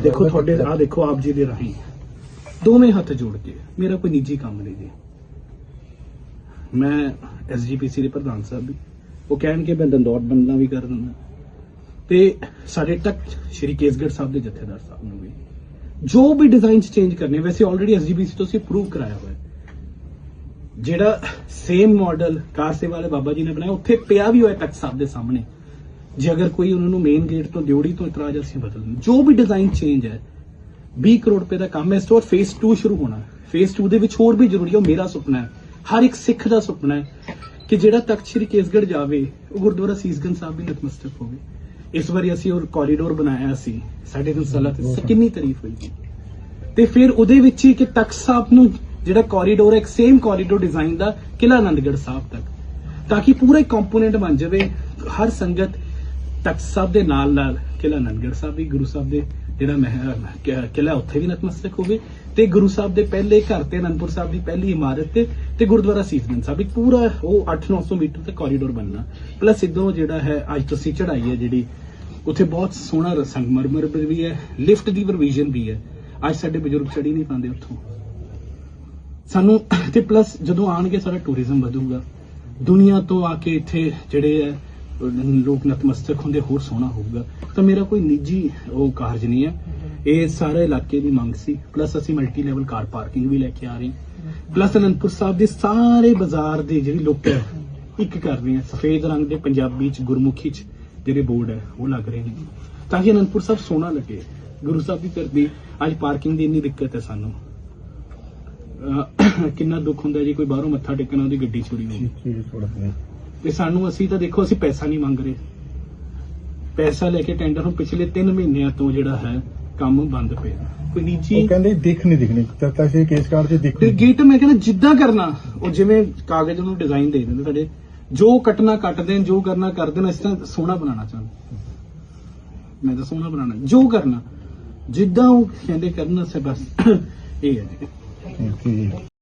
ਦੇਖੋ ਤੁਹਾਡੇ ਆ ਦੇਖੋ ਆਪ ਜੀ ਦੇ ਰਾਹੀਂ। ਦੋਵੇਂ ਹੱਥ ਜੋੜ ਕੇ, ਮੇਰਾ ਕੋਈ ਨਿੱਜੀ ਕੰਮ ਨਹੀਂ ਜੀ। ਮੈਂ ਐਸਜੀਪੀਸੀ ਦੇ ਪ੍ਰਧਾਨ ਸਾਹਿਬ ਵੀ, ਉਹ ਕਹਿਣ ਕਹਿਣਗੇ ਮੈਂ ਦੰਦੌਰ ਬੰਦਨਾ ਵੀ ਕਰ ਦਿੰਦਾ। ਤੇ ਸਾਡੇ ਤੱਕ ਸ਼੍ਰੀ ਕੇਸਗੜ ਸਾਹਿਬ ਦੇ ਜਥੇਦਾਰ ਸਾਹਿਬ ਨੂੰ ਵੀ। ਜੋ ਵੀ ਡਿਜ਼ਾਈਨ ਚੇਂਜ ਕਰਨੇ, ਵੈਸੇ ਆਲਰੇਡੀ ਐਸਜੀਪੀਸੀ ਤੋਂ ਅਸੀਂ ਅਪਰੂਵ ਕਰਾਇਆ ਹੋਇਆ। ਜਿਹੜਾ ਸੇਮ ਮਾਡਲ ਕਾਰ ਸੇਵਾ ਵਾਲੇ ਬਾਬਾ ਜੀ ਨੇ ਬਣਾਇਆ, ਉੱਥੇ ਪਿਆ ਵੀ ਹੋਇਆ ਤੱਕ ਸਾਹਿਬ ਦੇ ਸਾਹਮਣੇ। ਜੇ ਅਗਰ ਕੋਈ ਉਹਨਾਂ ਨੂੰ ਮੇਨ ਗੇਟ ਤੋਂ ਦਿਉੜੀ ਤੋਂ ਇਤਰਾਜ਼ ਅਸੀਂ ਬਦਲ। ਜੋ ਵੀ ਡਿਜ਼ਾਈਨ ਚੇਂਜ ਹੈ 20 ਕਰੋੜ ਰੁਪਏ ਦਾ ਕੰਮ ਹੈ ਬਾਅਦ ਫੇਸ 2 ਸ਼ੁਰੂ ਹੋਣਾ ਫੇਸ 2 ਦੇ ਵਿੱਚ ਹੋਰ ਵੀ ਜ਼ਰੂਰੀ ਹੈ ਉਹ ਮੇਰਾ ਸੁਪਨਾ ਹੈ। ਹਰ ਇੱਕ ਸਿੱਖ ਦਾ ਸੁਪਨਾ ਹੈ ਕਿ ਜਿਹੜਾ ਤਖਤ ਸ੍ਰੀ ਕੇਸਗੜ੍ਹ ਜਾਵੇ ਉਹ ਗੁਰਦੁਆਰਾ ਸੀਸਗੰਜ ਸਾਹਿਬ ਵੀ ਨਤਮਸਤਕ ਹੋਵੇ। ਇਸ ਵਾਰੀ ਅਸੀਂ ਉਹ ਕੋਰੀਡੋਰ ਬਣਾਇਆ ਸੀ ਸਾਡੇ ਦਿਨ ਸਾਲਾਂ ਤੇ ਕਿੰਨੀ ਤਾਰੀਫ ਹੋਈ ਤੇ ਫਿਰ ਉਹਦੇ ਵਿੱਚ ਹੀ ਕਿ ਤਖਤ ਸਾਹਿਬ ਨੂੰ ਜਿਹੜਾ ਕੋਰੀਡੋਰ ਹੈ ਇੱਕ ਸੇਮ ਕੋਰੀਡੋਰ ਡਿਜ਼ਾਈਨ ਦਾ ਕਿਲਾ ਆਨੰਦਗੜ੍ਹ ਸਾਹਿਬ ਤੱਕ। ਤਾਂ ਕਿ ਪੂਰਾ ਕੰਪੋਨੈਂਟ ਬਣ ਜਾਵੇ ਹਰ ਸੰਗਤ ਤਖਤ ਸਾਹਿਬ ਦੇ ਨਾਲ ਨਾਲ ਕਿਲਾ ਆਨੰਦਗੜ੍ਹ ਸਾਹਿਬ ਵੀ, ਗੁਰੂ ਸਾਹਿਬ ਦੇ ਜਿਹੜਾ ਮਹਿ- ਕਿਲਾ ਉੱਥੇ ਵੀ ਨਤਮਸਤਕ ਹੋਵੇ ਤੇ ਗੁਰੂ ਸਾਹਿਬ ਦੇ ਪਹਿਲੇ ਘਰ ਤੇ ਅਨੰਦਪੁਰ ਸਾਹਿਬ ਦੀ ਪਹਿਲੀ ਇਮਾਰਤ ਤੇ ਤੇ ਗੁਰਦੁਆਰਾ ਸੀਸਗੰਜ ਸਾਹਿਬ। ਇੱਕ ਪੂਰਾ ਉਹ 8-900 ਮੀਟਰ ਤੇ ਕੋਰੀਡੋਰ ਬਣਨਾ। ਪਲੱਸ ਇਦੋਂ ਜਿਹੜਾ ਹੈ, ਅੱਜ ਤੁਸੀਂ ਚੜਾਈ ਹੈ ਜਿਹੜੀ, ਉੱਥੇ ਬਹੁਤ ਸੋਹਣਾ ਸੰਗਮਰਮਰ ਵੀ ਹੈ, ਲਿਫਟ ਦੀ ਪ੍ਰੋਵੀਜ਼ਨ ਵੀ ਹੈ। ਅੱਜ ਸਾਡੇ ਬਜ਼ੁਰਗ ਚੜੀ ਨਹੀਂ ਪਾਉਂਦੇ ਉੱਥੋਂ। ਸਾਨੂੰ ਤੇ ਪਲੱਸ ਜਦੋਂ ਆਣਗੇ ਸਾਡਾ ਟੂਰਿਜ਼ਮ ਵਧੂਗਾ। ਦੁਨੀਆ ਤੋਂ ਆ ਕੇ ਇੱਥੇ ਜਿਹੜੇ ਹੈ ਲੋਕ ਨਤਮਸਤਕ ਹੁੰਦੇ ਹੋਰ ਸੋਹਣਾ ਹੋਊਗਾ ਤਾਂ ਮੇਰਾ ਕੋਈ ਨਿੱਜੀ ਉਹ ਕਾਰਜ ਨਹੀਂ ਹੈ ਇਹ ਸਾਰੇ ਇਲਾਕੇ ਦੀ ਮੰਗ ਸੀ ਪਲੱਸ ਅਸੀਂ ਮਲਟੀ ਲੈਵਲ ਕਾਰ ਪਾਰਕਿੰਗ ਵੀ ਲੈ ਕੇ ਆ ਰਹੇ ਪਲੱਸ ਅਨੰਦਪੁਰ ਸਾਹਿਬ ਦੇ ਸਾਰੇ ਬਾਜ਼ਾਰ ਦੀ ਜਿਹੜੀ ਲੁੱਕ ਹੈ ਇੱਕ ਕਰ ਰਹੇ ਹਾਂ ਸਫੇਦ ਰੰਗ ਦੇ ਪੰਜਾਬੀ ਚ ਗੁਰਮੁਖੀ ਚ ਜਿਹੜੇ ਬੋਰਡ ਹੈ ਉਹ ਲੱਗ ਰਹੇ ਨੇ ਤਾਂ ਕਿ ਅਨੰਦਪੁਰ ਸਾਹਿਬ ਸੋਹਣਾ ਲੱਗੇ ਗੁਰੂ ਸਾਹਿਬ ਦੀ ਧਰਤੀ ਅੱਜ ਪਾਰਕਿੰਗ ਦੀ ਇੰਨੀ ਦਿੱਕਤ ਹੈ ਸਾਨੂੰ ਕਿੰਨਾ ਦੁੱਖ ਹੁੰਦਾ ਜੀ ਕੋਈ ਬਾਹਰੋਂ ਮੱਥਾ ਟੇਕਣਾ ਉਹਦੀ ਗੱਡੀ ਚੋਰੀ ਹੋ ਗਈ ਤੇ ਸਾਨੂੰ ਅਸੀਂ ਤਾਂ ਦੇਖੋ ਅਸੀਂ ਪੈਸਾ ਨਹੀਂ ਮੰਗ ਰਹੇ। ਪੈਸਾ ਲੈ ਕੇ ਟੈਂਡਰ ਨੂੰ ਪਿਛਲੇ 3 ਮਹੀਨਿਆਂ ਤੋਂ ਜਿਹੜਾ ਹੈ ਕੰਮ ਬੰਦ ਪਿਆ। ਕੋਈ ਨਿੱਜੀ ਉਹ ਕਹਿੰਦੇ ਦਿੱਖ ਨਹੀਂ ਦਿਖਣੀ ਤਦ ਤੱਕ ਇਹ ਕੇਸ ਕਾਰਡ 'ਚ ਦਿੱਖ ਤੇ ਗੇਟ ਮੈਂ ਕਹਿੰਦਾ ਜਿੱਦਾਂ ਕਰਨਾ ਉਹ ਜਿਵੇਂ ਕਾਗਜ਼ ਨੂੰ ਡਿਜ਼ਾਈਨ ਦੇ ਦਿੰਦੇ ਤੁਹਾਡੇ ਜੋ ਕੱਟਣਾ ਕੱਟ ਦੇਣ ਜੋ ਕਰਨਾ ਕਰ ਦੇਣ ਇਸ ਤਰ੍ਹਾਂ ਸੋਹਣਾ ਬਣਾਉਣਾ ਚਾਹੁੰਦਾ ਮੈਂ ਤਾਂ ਸੋਹਣਾ ਬਣਾਉਣਾ ਜੋ ਕਰਨਾ। ਜਿੱਦਾਂ ਉਹ ਕਹਿੰਦੇ ਕਰਨਾ ਸੇ ਬਸ ਇਹ ਹੈ। ਜੀ ਠੀਕ ਹੈ। ਜੀ